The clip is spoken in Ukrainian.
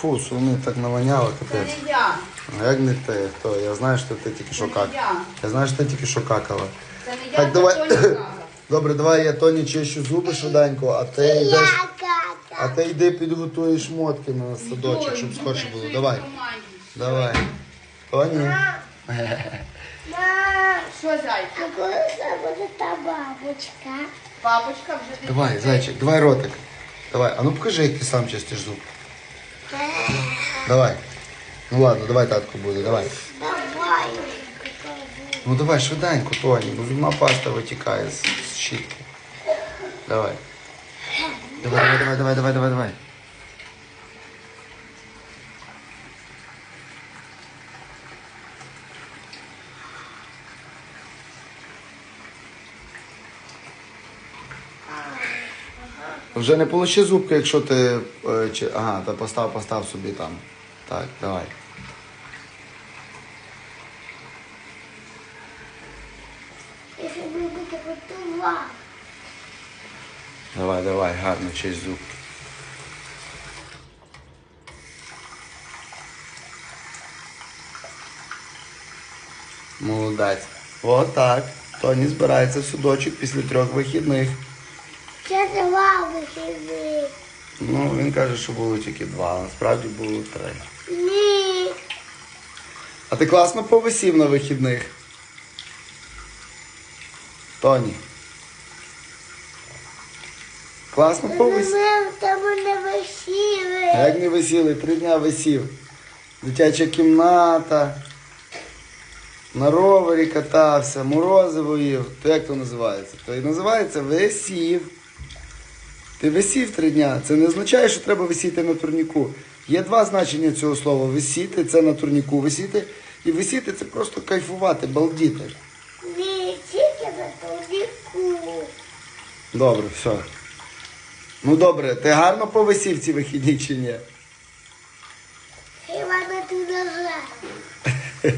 Фу, суми так навоняло, Це не я. А як не ти? Хто? Я знаю, що ти тільки що Це не как. я. Я знаю, що ти тільки що какала. Це не я, Так, давай. Добре, давай я Тоні чищу зуби швиденько, а ти йдеш. А ти йди підготуєш шмотки на садочок, щоб скорше було. Давай. Давай. Тоні. Що, зайка? Коли це буде та бабочка? Бабочка вже. Давай, зайчик, давай ротик. Давай, а ну покажи, як ти сам чистиш зуб. Давай. Ну ладно, давай татку буде, давай. Давай. Ну давай швиденько, Тоні, бо зубна паста витікає з, щітки. Давай. Давай, давай, давай, давай, давай, давай, давай. Вже не полощи зубки, якщо ти. е, чи, ага, та постав, постав собі там. Так, давай. Якщо будете готувати. Давай, давай, гарно честь зубки. Молодець. Отак. Тоні збирається в судочок після трьох вихідних. Це два вихідні. Ну, він каже, що було тільки два, а насправді було три. Ні. А ти класно повисів на вихідних? Тоні. Класно повисів? Ми тебе не висіли. А як не висіли? Три дня висів. Дитяча кімната. На ровері катався, морозиво їв. То як то називається? То і називається висів. Ти висів три дня. Це не означає, що треба висіти на турніку. Є два значення цього слова. Висіти це на турніку висіти. І висіти це просто кайфувати, балдіти. Тільки на турніку. Добре, все. Ну добре, ти гарно повисів ці вихідні чи ні? Хіба не ти нажав?